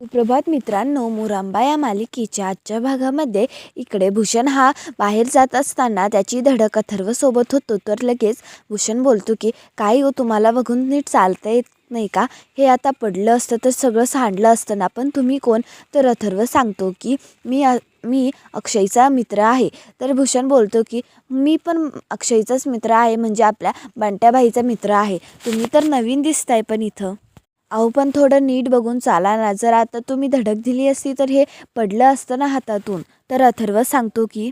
सुप्रभात मित्रांनो मुरांबा या मालिकेच्या आजच्या भागामध्ये इकडे भूषण हा बाहेर जात असताना त्याची धडक अथर्व सोबत होतो. तर लगेच भूषण बोलतो की काय हो तुम्हाला बघून नीट चालता येत नाही का? हे आता पडलं असतं तर सगळं सांडलं असतं ना पण तुम्ही कोण? तर अथर्व सांगतो की मी मी अक्षयचा मित्र आहे. तर भूषण बोलतो की मी पण अक्षयचाच मित्र आहे म्हणजे आपल्या बंट्याबाईचा मित्र आहे. तुम्ही तर नवीन दिसताय पण इथं. अहो पण थोडं नीट बघून चाला ना. जर आता तुम्ही धडक दिली असती तर हे पडलं असतं ना हातातून. तर अथर्व सांगतो की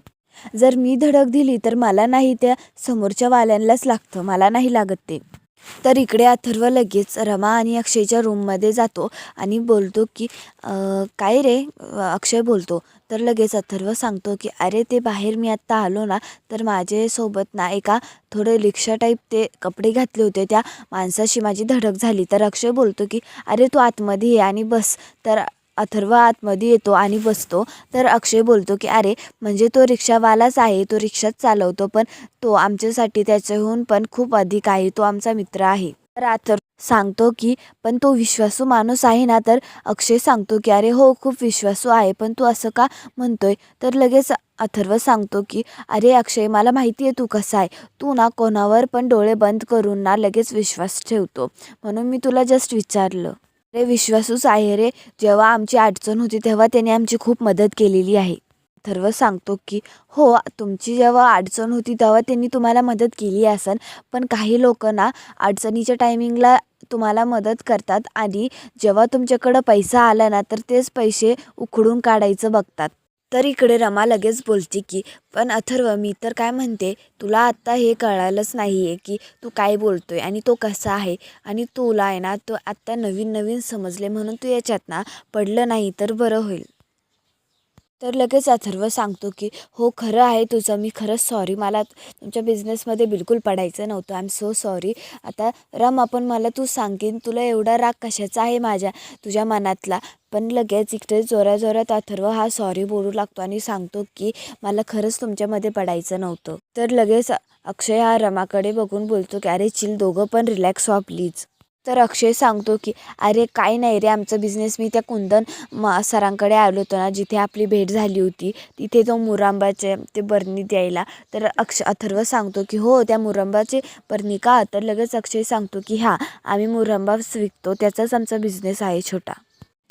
जर मी धडक दिली तर मला नाही त्या समोरच्या वाल्यांनाच लागतं. मला नाही लागत ते. तर इकडे अथर्व लगेच रमा आणि अक्षयच्या रूममध्ये जातो आणि बोलतो की काय रे? अक्षय बोलतो. तर लगेच अथर्व सांगतो की अरे ते बाहेर मी आत्ता आलो ना तर माझ्यासोबत ना एका थोडे रिक्षा टाईप ते कपडे घातले होते. त्या माणसाशी माझी धडक झाली. तर अक्षय बोलतो की अरे तू आतमध्ये ये आणि बस. तर अथर्व आतमध्ये येतो आणि बसतो. तर अक्षय बोलतो की अरे म्हणजे तो रिक्षावालाच आहे तो रिक्षाच चालवतो पण तो आमच्यासाठी त्याच्याहून पण खूप अधिक आहे तो आमचा मित्र आहे. तर अथर्व सांगतो की पण तो विश्वासू माणूस आहे ना? तर अक्षय सांगतो की अरे हो खूप विश्वासू आहे पण तू असं का म्हणतोय? तर लगेच अथर्व सांगतो की अरे अक्षय मला माहिती आहे तू कसा आहे. तू ना कोणावर पण डोळे बंद करून ना लगेच विश्वास ठेवतो. म्हणून मी तुला जस्ट विचारलं. अरे विश्वासूच आहे रे जेव्हा आमची अडचण होती तेव्हा त्याने आमची खूप मदत केलेली आहे. अथर्व सांगतो की हो तुमची जेव्हा अडचण होती तेव्हा त्यांनी तुम्हाला मदत केली असेल पण काही लोक ना अडचणीच्या टायमिंगला तुम्हाला मदत करतात आणि जेव्हा तुमच्याकडं पैसा आला ना तर तेच पैसे उखडून काढायचं बघतात. तर इकडे रमा लगेच बोलते की पण अथर्व मी तर काय म्हणते? तुला आत्ता हे कळायलाच नाही आहे की तू काय बोलतोय आणि तो कसा आहे? आणि तुला आहे ना तो आत्ता नवीन नवीन समजले म्हणून तू याच्यात ना पडलं नाही तर बरं होईल. तर लगेच अथर्व सांगतो की हो खरं आहे तुझं. मी खरंच सॉरी मला तुमच्या बिझनेसमध्ये बिलकुल पडायचं नव्हतं. आय एम सो सॉरी आता राम आपण मला तू सांगेन. तुला एवढा राग कशाचा आहे माझ्या तुझ्या मनातला? पण लगेच इकडे जोराजोरात अथर्व हा सॉरी बोलू लागतो आणि सांगतो की मला खरंच तुमच्यामध्ये पडायचं नव्हतं. तर लगेच अक्षय हा रमाकडे बघून बोलतो की अरे चिल दोघं पण रिलॅक्स व्हा प्लीज तर अक्षय सांगतो की अरे काय नाही रे आमचं बिझनेस मी त्या कुंदन म सरांकडे आलो होतो ना जिथे आपली भेट झाली होती. तिथे तो मुरांबाचे ते बर्नी द्यायला तर अक्ष अथर्व सांगतो की हो त्या मुरंबाचे बरणी का तर लगेच अक्षय सांगतो की हां आम्ही मुरांबा विकतो त्याचाच आमचा बिझनेस आहे छोटा.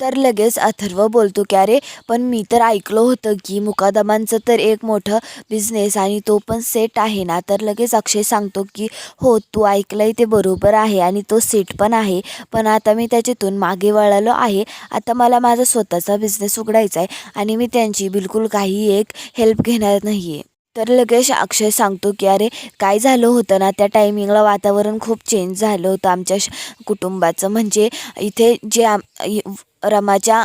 तर लगेच अथर्व बोलतो की अरे पण मी तर ऐकलं होतं की मुकादमांचं तर एक मोठं बिझनेस आणि तो पण सेट आहे ना? तर लगेच अक्षय सांगतो की हो तू ऐकलंय ते बरोबर आहे आणि तो सेट पण आहे पण आता मी त्याच्यातून मागे वळालो आहे. आता मला माझा स्वतःचा बिझनेस उघडायचा आहे आणि मी त्यांची बिलकुल काही एक हेल्प घेणार नाही आहे तर लगेच अक्षय सांगतो की अरे काय झालं होतं ना त्या टायमिंगला वातावरण खूप चेंज झालं होतं आमच्या श कुटुंबाचं. म्हणजे इथे जे आम रमाच्या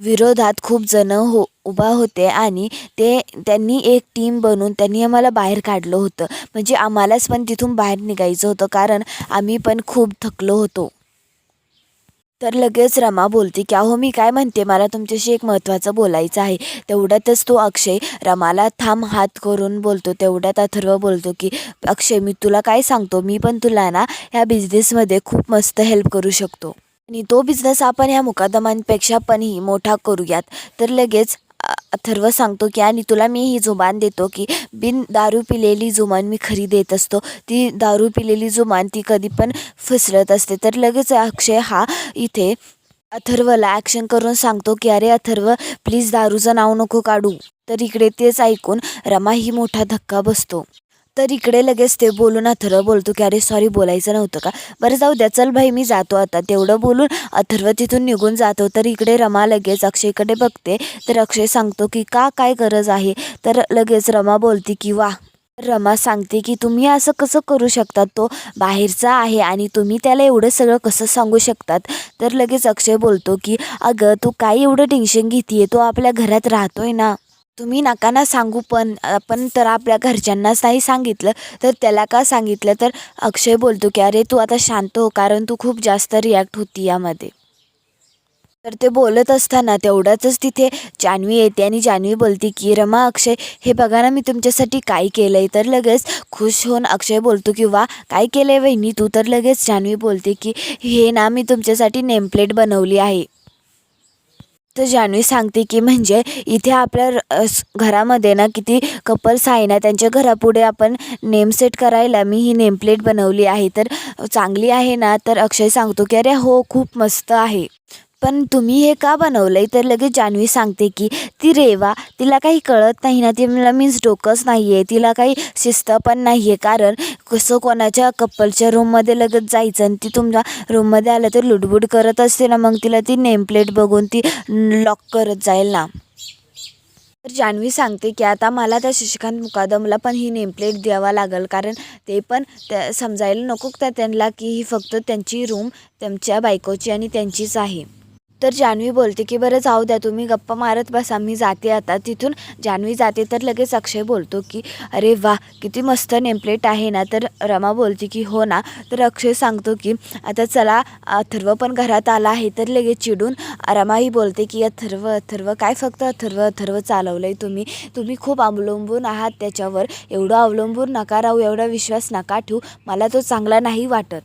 विरोधात खूप जण हो उभा होते आणि ते त्यांनी एक टीम बनवून त्यांनी आम्हाला बाहेर काढलं होतं. म्हणजे आम्हालाच पण तिथून बाहेर निघायचं होतं कारण आम्ही पण खूप थकलो होतो. तर लगेच रमा बोलते की अहो मी काय म्हणते? मला तुमच्याशी एक महत्त्वाचं बोलायचं आहे. तेवढ्यातच तो अक्षय रमाला थांब हात करून बोलतो. तेवढ्यात अथर्व बोलतो की अक्षय मी तुला काय सांगतो? मी पण तुला ना ह्या बिझनेसमध्ये खूप मस्त हेल्प करू शकतो. आणि तो बिझनेस आपण ह्या मुकादमांपेक्षा पणही मोठा करूयात. तर लगेच अथर्व सांगतो की आणि तुला मी ही जुबान देतो की बिन दारू पिलेली जुमान मी खरी देत असतो. ती दारू पिलेली जुमान ती कधी पण फसरत असते. तर लगेच अक्षय हा इथे अथर्वला ॲक्शन करून सांगतो की अरे अथर्व प्लीज दारूचं नाव नको काढू. तर इकडे तेच ऐकून रमा ही मोठा धक्का बसतो. तर इकडे लगेच ते बोलून अथर्व बोलतो की अरे सॉरी बोलायचं नव्हतं का? बरं जाऊ द्या चल भाई मी जातो आता. तेवढं बोलून अथर्व तिथून निघून जातो. तर इकडे रमा लगेच अक्षयकडे बघते. तर अक्षय सांगतो की का काय गरज आहे? तर लगेच रमा बोलते की वा रमा सांगते की तुम्ही असं कसं करू शकतात तो? बाहेरचा आहे आणि तुम्ही त्याला एवढं सगळं कसं सांगू शकतात? तर लगेच अक्षय बोलतो की अगं तू काय एवढं टेन्शन घेते तो आपल्या घरात राहतोय ना. तुम्ही नका ना सांगू पण आपण तर आपल्या घरच्यांनाच नाही सांगितलं. तर त्याला का सांगितलं? तर अक्षय बोलतो की अरे तू आता शांत हो कारण तू खूप जास्त रिॲक्ट होती यामध्ये. तर ते बोलत असताना तेवढ्याच तिथे जान्हवी येते आणि जान्हवी बोलते की रमा अक्षय हे बघा ना मी तुमच्यासाठी काय केलं आहे तर लगेच खुश होऊन अक्षय बोलतो की वा काय केलं आहे वहिनी? तू तर लगेच जान्हवी बोलते की हे ना मी तुमच्यासाठी नेमप्लेट बनवली आहे. तर जान्हवी सांगते की म्हणजे इथे आपल्या घरामध्ये ना किती कपल्स आहे ना त्यांच्या घरापुढे आपण नेम सेट करायला मी ही नेम प्लेट बनवली आहे. तर चांगली आहे ना? तर अक्षय सांगतो की अरे हो खूप मस्त आहे. पण तुम्ही हे का बनवलं आहे तर लगेच जान्हवी सांगते की ती रेवा तिला काही कळत नाही ना तिला मीन्स डोकंच नाही आहे तिला काही शिस्त पण नाही आहे कारण कसं कोणाच्या कपलच्या रूममध्ये लगेच जायचं आणि ती तुमच्या रूममध्ये आलं तर लुडबुड करत असते ना मग तिला ती नेमप्लेट बघून ती लॉक करत जाईल ना. तर जान्हवी सांगते की आता मला त्या शशिकांत मुकादमला पण ही नेमप्लेट द्यावा लागेल कारण ते पण त्या समजायला नको त्या त्यांना की ही फक्त त्यांची रूम त्यांच्या बायकोची आणि त्यांचीच आहे. तर जान्हवी बोलते की बरं जाऊ द्या तुम्ही गप्पा मारत बसा मी जाते आता. तिथून जान्हवी जाते तर लगेच अक्षय बोलतो की अरे वा किती मस्त नेमप्लेट आहे ना. तर रमा बोलते की हो ना. तर अक्षय सांगतो की आता चला अथर्व पण घरात आला आहे. तर लगेच चिडून रमाही बोलते की अथर्व अथर्व काय फक्त अथर्व अथर्व चालवलं आहे तुम्ही? तुम्ही खूप अवलंबून आहात त्याच्यावर. एवढं अवलंबून नका राहू एवढा विश्वास नका ठेवू. मला तो चांगला नाही वाटत.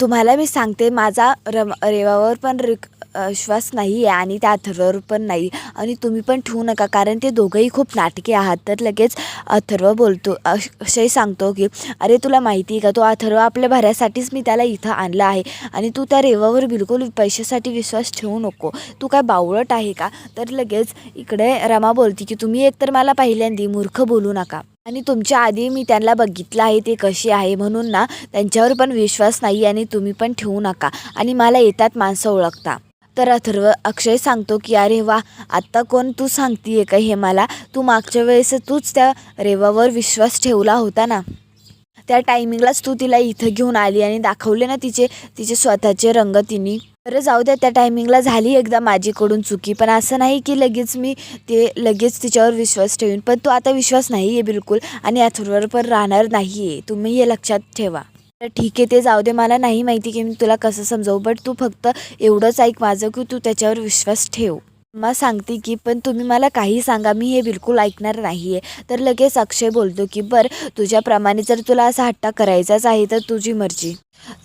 तुम्हाला मी सांगते माझा रम रेवावर पण रिक विश्वास नाही आहे आणि त्या अथर्ववर पण नाही. आणि तुम्ही पण ठेवू नका कारण ते दोघंही खूप नाटके आहात. तर लगेच अथर्व बोलतो अश- अक्षय सांगतो की अरे तुला माहिती आहे का? तो अथर्व आपल्या भऱ्यासाठीच मी त्याला इथं आणलं आहे आणि तू त्या रेवावर बिलकुल पैशासाठी विश्वास ठेवू नको. तू काय बावळट आहे का? तर लगेच इकडे रमा बोलते की तुम्ही एकतर मला पहिल्यांदी मूर्ख बोलू नका. आणि तुमच्या आधी मी त्यांना बघितलं आहे ते कशी आहे म्हणून ना त्यांच्यावर पण विश्वास नाही आणि तुम्ही पण ठेवू नका आणि मला येतात माणसं ओळखता. तर अथर्व अक्षय सांगतो की अरे वा आत्ता कोण तू सांगतीये का हे मला? तू मागच्या वेळेस तूच त्या रेवावर विश्वास ठेवला होता ना. त्या टायमिंगलाच तू तिला इथं घेऊन आली आणि दाखवले ना तिचे तिचे स्वतःचे रंग तिने. बरं जाऊ द्या त्या टायमिंगला झाली एकदा माझीकडून चुकी पण असं नाही की लगेच मी ते लगेच तिच्यावर विश्वास ठेवीन. पण तो आता विश्वास नाही आहे बिलकुल आणि अथर्ववर पण राहणार नाही आहे तुम्ही हे लक्षात ठेवा. ठीक आहे ते जाऊ दे. मला नाही माहिती की मी तुला कसं समजावू बट तू फक्त एवढंच ऐक माझं की तू त्याच्यावर विश्वास ठेव. मग सांगते की पण तुम्ही मला काही सांगा मी हे बिलकुल ऐकणार नाही आहे तर लगेच अक्षय बोलतो की बरं तुझ्याप्रमाणे जर तुला असा हट्टा करायचाच आहे तर तुझी मर्जी.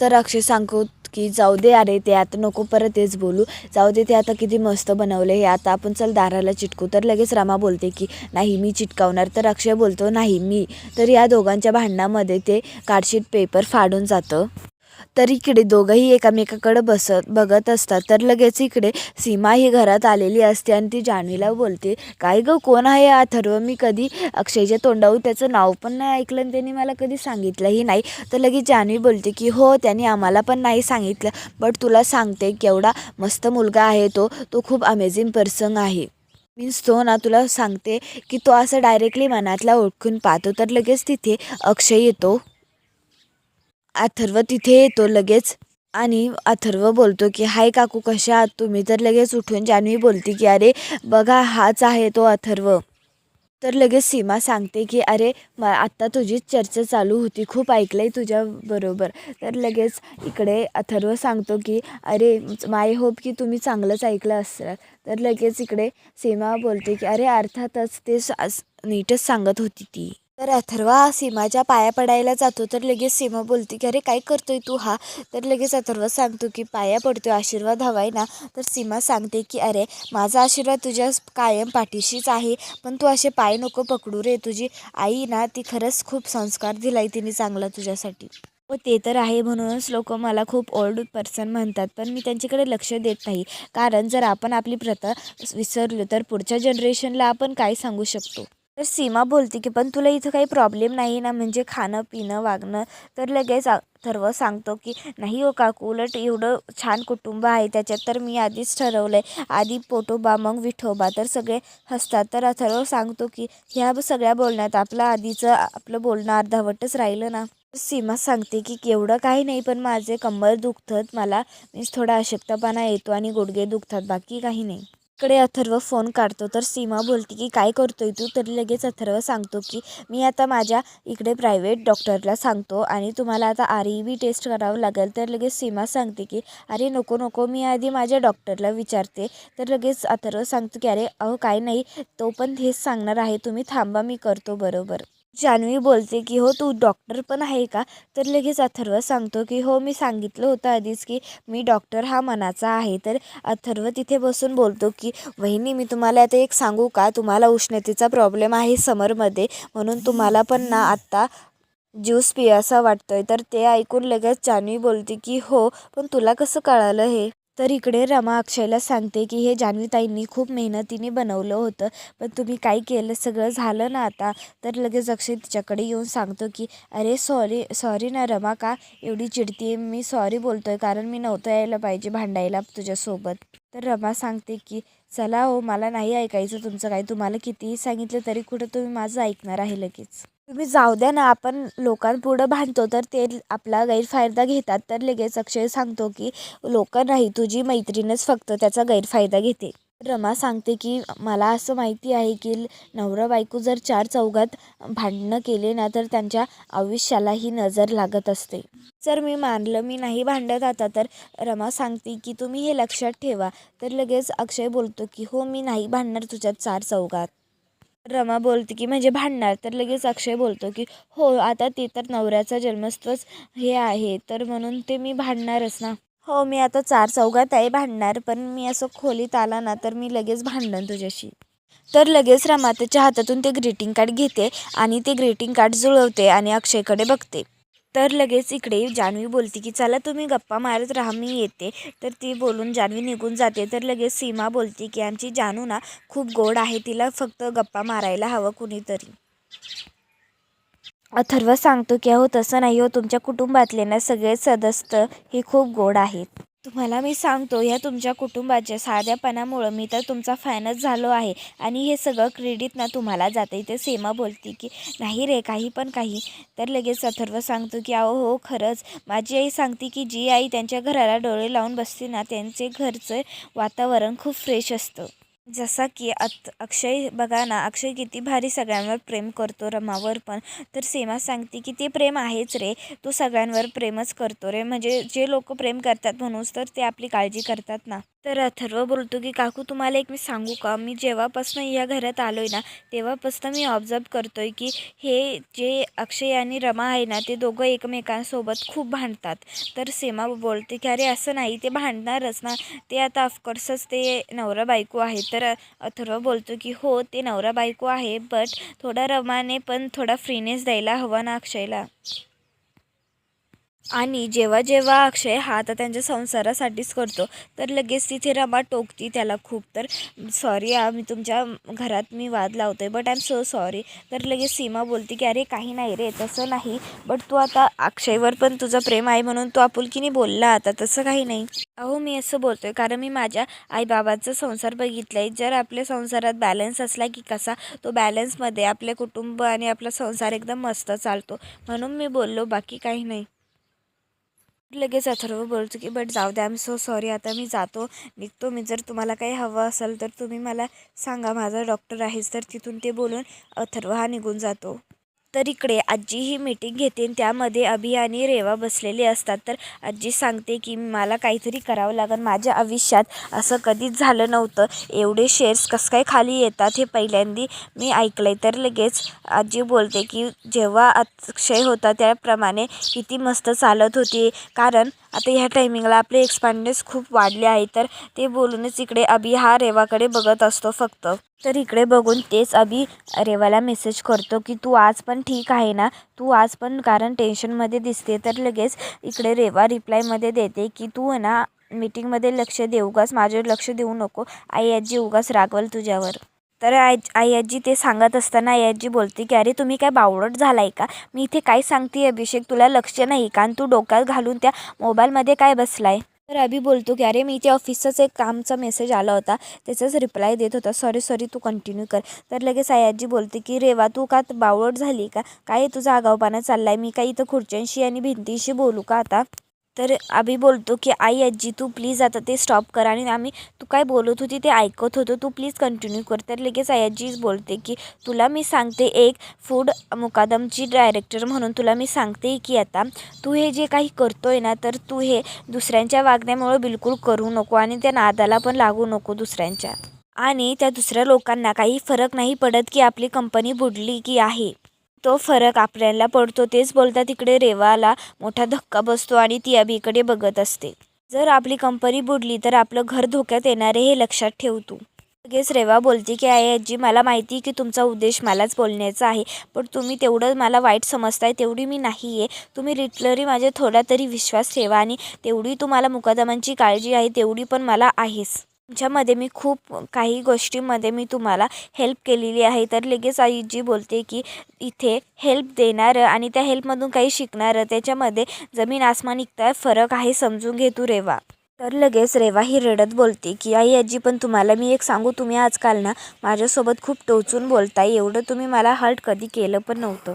तर अक्षय सांगतो की जाऊ दे अरे ते आता नको परत तेच बोलू. जाऊ दे ते आता किती मस्त बनवले हे. आता आपण चल दाराला चिटकू. तर लगेच रमा बोलते की नाही मी चिटकावणार. तर अक्षय बोलतो नाही मी. तर या दोघांच्या भांडणामध्ये ते कार्डशीट पेपर फाडून जातं. तर इकडे दोघंही एकामेकाकडं बसत बघत असतात. तर लगेच इकडे सीमा ही घरात आलेली असते आणि ती जान्हवीला बोलते काय गं कोण आहे अथर्व? मी कधी अक्षयच्या तोंडावर त्याचं नाव पण नाही ऐकलं आणि त्यांनी मला कधी सांगितलंही नाही. तर लगेच जान्हवी बोलते की हो त्यांनी आम्हाला पण नाही सांगितलं बट तुला सांगते केवढा मस्त मुलगा आहे तो तो खूप अमेझिंग पर्सन आहे. मीन्स तो ना तुला सांगते की तो असं डायरेक्टली मनातला ओळखून पाहतो. तर लगेच तिथे अक्षय येतो. अथर्व तिथे येतो लगेच. आणि अथर्व बोलतो की हाय काकू कशा आहात? तुम्ही तर लगेच उठून जान्हवी बोलते की अरे बघा हाच आहे तो अथर्व. तर लगेच सीमा सांगते की अरे म आत्ता तुझीच चर्चा चालू होती खूप ऐकलं आहे तुझ्याबरोबर तर लगेच इकडे अथर्व सांगतो की अरे माय होप की तुम्ही चांगलंच ऐकलं असेल तर लगेच इकडे सीमा बोलते की अरे अर्थातच ते नीटच सांगत होती ती. तर अथर्वा सीमाच्या पाया पडायला जातो तर लगेच सीमा बोलते की अरे काय करतोय तू हा? तर लगेच अथर्व सांगतो की पाया पडतोय आशीर्वाद हवाय ना. तर सीमा सांगते की अरे माझा आशीर्वाद तुझ्या कायम पाठीशीच आहे पण तू असे पाय नको पकडू रे. तुझी आई ना ती खरंच खूप संस्कार दिलाय तिने चांगला तुझ्यासाठी. व ते तर आहे. म्हणूनच लोक मला खूप ओल्ड पर्सन म्हणतात पण मी त्यांच्याकडे लक्ष देत नाही. कारण जर आपण आपली प्रथा विसरलो तर पुढच्या जनरेशनला आपण काय सांगू शकतो? तर सीमा बोलते की पण तुला इथं काही प्रॉब्लेम नाही ना म्हणजे खाणं पिणं वागणं. तर लगेच अथर्व सांगतो की नाही हो काकू उलट एवढं छान कुटुंब आहे त्याच्यात तर मी आधीच ठरवलं आहे आधी पोटोबा मग विठोबा. तर सगळे हसतात. तर अथर्व सांगतो की ह्या सगळ्या बोलण्यात आपलं आधीचं आपलं बोलणं अर्धावटच राहिलं ना. सीमा सांगते की एवढं काही नाही पण माझे कंबर दुखतात. मला मीन्स थोडा अशक्तपणा येतो आणि गुडघे दुखतात. बाकी काही नाही. इकडे अथर्व फोन काढतो. तर सीमा बोलते की काय करतोय तू? तर लगेच अथर्व सांगतो की मी आता माझ्या इकडे प्रायव्हेट डॉक्टरला सांगतो आणि तुम्हाला आता आर ई बी टेस्ट करावं लागेल. तर लगेच सीमा सांगते की अरे नको नको मी आधी माझ्या डॉक्टरला विचारते. तर लगेच अथर्व सांगतो की अरे अहो काय नाही तो पण हेच सांगणार आहे तुम्ही थांबा मी करतो बरोबर. जान्हवी बोलते की हो तू डॉक्टर पण आहे का? तर लगेच अथर्व सांगतो की हो मी सांगितलं होतं आधीच की मी डॉक्टर हा मनाचा आहे. तर अथर्व तिथे बसून बोलतो की वहिनी मी तुम्हाला आता एक सांगू का? तुम्हाला उष्णतेचा प्रॉब्लेम आहे समरमध्ये म्हणून तुम्हाला पण ना आत्ता ज्यूस पियासा वाटतोय. तर ते ऐकून लगेच जान्हवी बोलते की हो पण तुला कसं कळालं हे? तर इकडे रमा अक्षयला सांगते की हे जान्हवीताईंनी खूप मेहनतीने बनवलं होतं. पण तुम्ही काय केलं? सगळं झालं ना आता? तर लगेच अक्षय तिच्याकडे येऊन सांगतो की अरे सॉरी सॉरी ना रमा का? एवढी चिडती मी सॉरी बोलतोय कारण मी नव्हतं यायला पाहिजे भांडायला तुझ्यासोबत. तर रमा सांगते की चला हो मला नाही ऐकायचं तुमचं काही. तुम्हाला कितीही सांगितलं तरी कुठं तुम्ही माझं ऐकणार आहे लगेच. तुम्ही जाऊ द्या ना आपण लोकांपुढं भांडतो तर ते आपला गैरफायदा घेतात. तर लगेच अक्षय सांगतो की लोक नाही तुझी मैत्रीणच फक्त त्याचा गैरफायदा घेते. रमा सांगते की मला असं माहिती आहे की नवरा बायको जर चार चौघात भांडणं केले ना तर त्यांच्या आयुष्यालाही नजर लागत असते. जर मी मानलं मी नाही भांडत आता तर रमा सांगते की तुम्ही हे लक्षात ठेवा. तर लगेच अक्षय बोलतो की हो मी नाही भांडणार तुझ्यात चार चौघात. रमा बोलते की म्हणजे भांडणार? तर लगेच अक्षय बोलतो की हो आता ते तर नवऱ्याचा जन्मस्थच हे आहे तर म्हणून ते मी भांडणारच ना. हो मी आता चार चौघात आहे भांडणार पण मी असं खोलीत आला ना तर मी लगेच भांडण तुझ्याशी. तर लगेच रमा त्याच्या हातातून ते ग्रीटिंग कार्ड घेते आणि ते ग्रीटिंग कार्ड जुळवते आणि अक्षयकडे बघते. तर लगेच इकडे जान्हवी बोलते की चला तुम्ही गप्पा मारत राहा मी येते. तर ती बोलून जान्हवी निघून जाते. तर लगेच सीमा बोलते की आमची जानू ना खूप गोड आहे तिला फक्त गप्पा मारायला हवं कुणीतरी. अथर्व सांगतो की अहो तसं नाही हो तुमच्या कुटुंबातले ना सगळे सदस्य हे खूप गोड आहेत. तुम्हाला मी सांगतो ह्या तुमच्या कुटुंबाच्या साध्यापणामुळं मी तर तुमचा फॅनच झालो आहे. आणि हे सगळं क्रेडिट ना तुम्हाला जाते. इथे सेमा बोलते की नाही रे काही पण काही. तर लगेच अथर्व सांगतो की अहो हो खरंच. माझी आई सांगते की जी आई त्यांच्या घराला डोळे लावून बसते ना त्यांचे घरचं वातावरण खूप फ्रेश असतं. जसा की अत अक्षय बघा ना अक्षय किती भारी सगळ्यांवर प्रेम करतो रमावर पण. तर सीमा सांगते की ते प्रेम आहेच रे. तो सगळ्यांवर प्रेमच करतो रे. म्हणजे जे लोक प्रेम करतात म्हणूनच तर ते आपली काळजी करतात ना. तर अथर्व बोलतो की काकू तुम्हाला एक मी सांगू का? मी जेव्हापासून या घरात आलो आहे ना तेव्हापासून मी ऑब्झर्व करतो आहे की हे जे अक्षय आणि रमा आहे ना ते दोघं एकमेकांसोबत खूप भांडतात. तर सीमा बोलते की अरे असं नाही ते भांडणारच ना. ते आता ऑफकोर्सच ते नवरा बायको आहे. तर अथर्व बोलतो की हो ते नवरा बायको आहे बट थोडा रमाने पण थोडा फ्रीनेस द्यायला हवा ना अक्षयला. आणि जेव्हा जेव्हा अक्षय हा आता त्यांच्या संसारासाठीच करतो तर लगेच तिथे रमा टोकती त्याला खूप. तर सॉरी मी तुमच्या घरात मी वाद लावतो आहे but I am so sorry तर लगेच सीमा बोलते की अरे काही नाही रे तसं नाही बट तू आता अक्षयवर पण तुझं प्रेम आहे म्हणून तू आपुलकीने बोलला आता तसं काही नाही. अहो मी असं बोलतो आहे कारण मी माझ्या आईबाबाचा संसार बघितला आहे जर आपल्या संसारात बॅलन्स असला की कसा तो बॅलन्समध्ये आपले कुटुंब आणि आपला संसार एकदम मस्त चालतो. म्हणून मी बोललो बाकी काही नाही. लगेच अथर्व बोलतो की बट जाऊ द्या आय एम सो सॉरी आता मी जातो निघतो मी. जर तुम्हाला काही हवं असेल तर तुम्ही मला सांगा. माझा डॉक्टर आहेच तर तिथून ते बोलून अथर्व हा निघून जातो. तर इकडे आजी ही मीटिंग घेते त्यामध्ये अभि आणि रेवा बसलेले असतात. तर आजी सांगते की मला काहीतरी करावं लागेल. माझ्या आयुष्यात असं कधीच झालं नव्हतं. एवढे शेअर्स कसं काय खाली येतात हे पहिल्यांदी मी ऐकलं आहे तर लगेच आजी बोलते की जेव्हा अक्षय होता त्याप्रमाणे किती मस्त चालत होती. कारण आता ह्या टायमिंगला आपले एक्सपांडन्स खूप वाढले आहे तर ते बोलूनच इकडे अभि हा रेवाकडे बघत असतो फक्त. तर इकडे बघून तेच अभि रेवाला मेसेज करतो की तू आज पण ठीक आहे ना? तू आज पण कारण टेन्शनमध्ये दिसते. तर लगेच इकडे रेवा रिप्लायमध्ये देते की तू ना मीटिंगमध्ये लक्ष देऊ उगाच माझ्यावर लक्ष देऊ नको. आई आजी उगाच रागवल तुझ्यावर. तर आई आई आजी ते सांगत असताना आई आजी बोलते की अरे तुम्ही काय बावळट झाला आहे का? मी इथे काय सांगते अभिषेक? तुला लक्ष नाही का? आणि तू डोक्यात घालून त्या मोबाईलमध्ये काय बसला आहे तर अभि बोलतो की अरे मी इथे ऑफिसचाच एक कामचा मेसेज आला होता. त्याचाच रिप्लाय देत होता. सॉरी सॉरी तू कंटिन्यू कर. तर लगेच आयाजी बोलते की रेवा तू का बावळट झाली का? काय तुझा आगावपणा चालला आहे मी काय इथं खुर्च्यांशी आणि भिंतीशी बोलू का आता? तर आम्ही बोलतो की आई आजी तू प्लीज आता ते स्टॉप कर. आणि आम्ही तू काय बोलत होती ते ऐकत होतो तू प्लीज कंटिन्यू कर. तर लगेच आई आजीच बोलते की तुला मी सांगते एक फूड मुकादमची डायरेक्टर म्हणून तुला मी सांगते की आता तू हे जे काही करतो आहे ना तर तू हे दुसऱ्यांच्या वागण्यामुळं बिलकुल करू नको आणि त्या नादाला पण लागू नको दुसऱ्यांच्या. आणि त्या दुसऱ्या लोकांना काही फरक नाही पडत की आपली कंपनी बुडली की आहे. तो फरक आपल्याला पडतो तेच बोलता तिकडे रेवाला मोठा धक्का बसतो आणि ती अभीकडे बघत असते. जर आपली कंपनी बुडली तर आपलं घर धोक्यात येणार आहे हे लक्षात ठेव तू. लगेच रेवा बोलते की आई आजी मला माहिती की तुमचा उद्देश मलाच बोलण्याचा आहे पण तुम्ही तेवढं मला वाईट समजताय तेवढी मी नाही आहे तुम्ही लिटलरी माझ्या थोडा तरी विश्वास ठेवा आणि तेवढी तुम्हाला मुकादमांची काळजी आहे तेवढी पण मला आहेच तुमच्यामध्ये मी खूप काही गोष्टींमध्ये मी तुम्हाला हेल्प केलेली आहे. तर लगेच आईजी बोलते की इथे हेल्प देणारं आणि त्या हेल्पमधून काही शिकणारं. त्याच्यामध्ये जमीन आसमान इतका फरक आहे समजून घे तू रेवा. तर लगेच रेवा ही रडत बोलते की आई आजी पण तुम्हाला मी एक सांगू तुम्ही आजकाल ना माझ्यासोबत खूप टोचून बोलताय. एवढं तुम्ही मला हर्ट कधी केलं पण नव्हतं.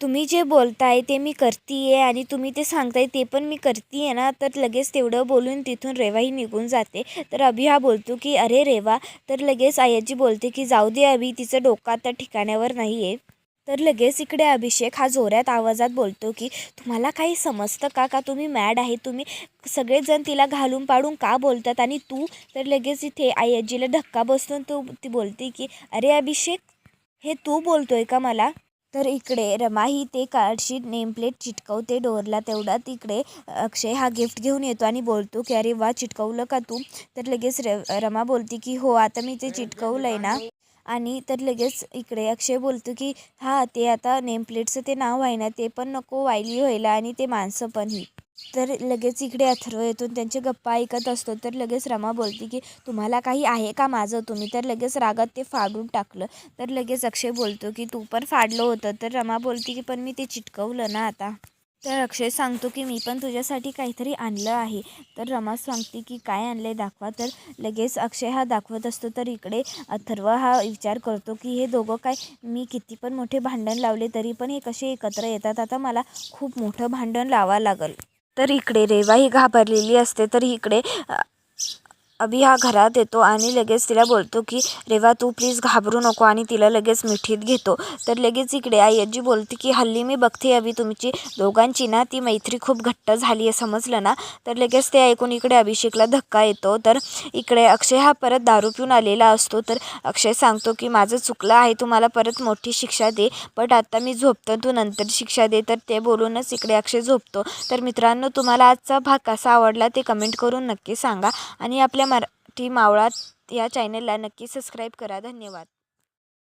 तुम्ही जे बोलताय ते मी करते आणि तुम्ही ते सांगताय ते पण मी करते ना तर लगेच तेवढं बोलून तिथून रेवाही निघून जाते. तर अभि हा बोलतो की अरे रेवा तर लगेच आयाजी बोलते की जाऊ दे अभि तिचं डोकं आता ठिकाण्यावर नाही आहे तर लगेच इकडे अभिषेक हा जोऱ्यात आवाजात बोलतो की तुम्हाला काही समजतं का का तुम्ही मॅड आहे? तुम्ही सगळेजण तिला घालून पाडून का बोलतात? आणि तू? तर लगेच इथे आयाजीला धक्का बसून तू ती बोलते की अरे अभिषेक हे तू बोलतोय का मला? तर इकडे रमा ही ते कार्डशीट नेमप्लेट चिटकवते डोअरला तेवढा तिकडे अक्षय हा गिफ्ट घेऊन येतो आणि बोलतो की अरे वा चिटकवलं का तू? तर लगेच र रमा बोलते की हो आता मी ते चिटकवलं आहे ना. आणि तर लगेच इकडे अक्षय बोलतो की हां ते आता नेमप्लेटचं ते नाव आहे ना ते पण नको वायली व्हायला आणि ते माणसं पण ही. तर लगेच इकडे अथर्व येतो त्यांचे गप्पा ऐकत असतो. तर लगेच रमा बोलते की तुम्हाला काही आहे का माझं तुम्ही? तर लगेच रागात ते फाडून टाकलं. तर लगेच अक्षय बोलतो की तू पण फाडलं होतं. तर रमा बोलते की पण मी ते चिटकवलं ना आता. तर अक्षय सांगतो की मी पण तुझ्यासाठी काहीतरी आणलं आहे. तर रमा सांगते की काय आणलं आहे दाखवा. तर लगेच अक्षय हा दाखवत असतो. तर इकडे अथर्व हा विचार करतो की हे दोघं काय मी किती पण मोठे भांडण लावले तरी पण हे कसे एकत्र येतात? आता मला खूप मोठं भांडण लावा लागल. तर इकडे रेवा ही घाबरलेली असते. तर इकडे अभि हा घरात येतो आणि लगेच तिला बोलतो की रेवा तू प्लीज घाबरू नको आणि तिला लगेच मिठीत घेतो. तर लगेच इकडे आई आजी बोलते की हल्ली मी बघते अभि तुमची दोघांची ना ती मैत्री खूप घट्ट झाली आहे समजलं ना? तर लगेच ते ऐकून इकडे अभिषेकला धक्का येतो. तर इकडे अक्षय हा परत दारू पिऊन आलेला असतो. तर अक्षय सांगतो की माझं चुकलं आहे तुम्हाला परत मोठी शिक्षा दे बट आता मी झोपतो तू नंतर शिक्षा दे. तर ते बोलूनच इकडे अक्षय झोपतो. तर मित्रांनो तुम्हाला आजचा भाग कसा आवडला ते कमेंट करून नक्की सांगा. आणि आपल्या मराठी मावळात या चॅनलला नक्की सबस्क्राईब करा. धन्यवाद.